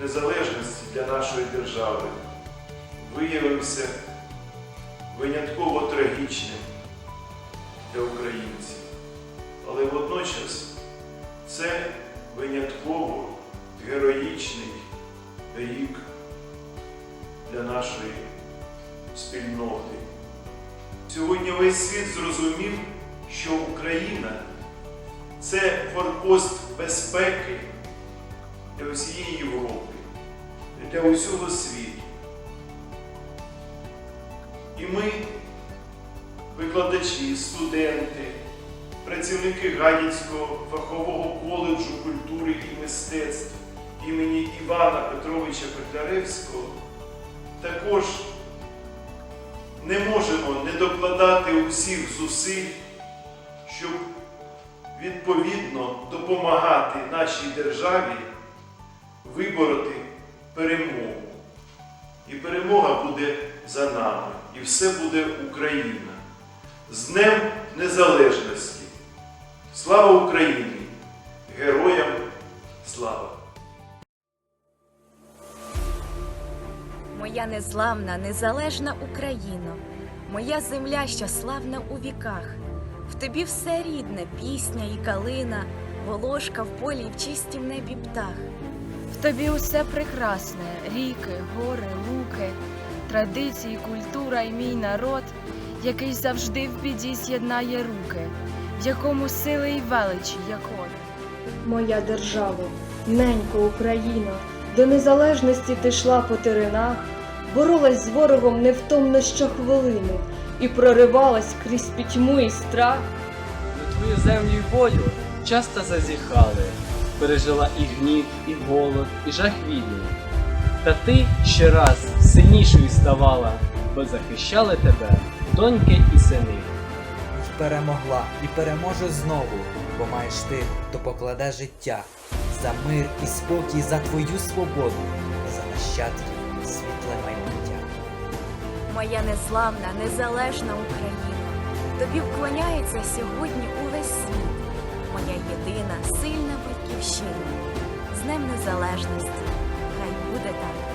незалежності для нашої держави виявився винятково трагічним для українців. Але водночас це винятково героїчний рік для нашої спільноти. Сьогодні весь світ зрозумів, що Україна це форпост безпеки для усієї Європи, для усього світу. І ми, викладачі, студенти, працівники Гадяцького фахового коледжу культури і мистецтв імені Івана Петровича Котляревського, також не можемо не докладати усіх зусиль, щоб відповідно допомагати нашій державі вибороти перемогу. І перемога буде за нами, і все буде Україна. З Днем Незалежності! Слава Україні! Героям слава! Моя незламна, незалежна Україно, моя земля, що славна у віках. В тобі все рідне, пісня і калина, волошка в полі і в чистім небі птах. В тобі усе прекрасне: ріки, гори, луки, традиції, культура і мій народ, який завжди в біді з'єднає руки, в якому сили й величі, як от. Моя державо, ненько Україна, до незалежності ти йшла по теренах, боролась з ворогом невтомно щохвилини і проривалась крізь пітьму і страх. На твою землю й волю часто зазіхали, пережила і гнів, і голод, і жах війни. Та ти ще раз сильнішою ставала, бо захищали тебе доньки і сини. перемогла і переможе знову, бо маєш ти, хто покладе життя за мир і спокій, за твою свободу, за нащадків світле майбуття. Моя незламна, незалежна Україна. Тобі вклоняється сьогодні увесь світ. Моя єдина, сильна батьківщина. З Днем Незалежності. Хай буде так.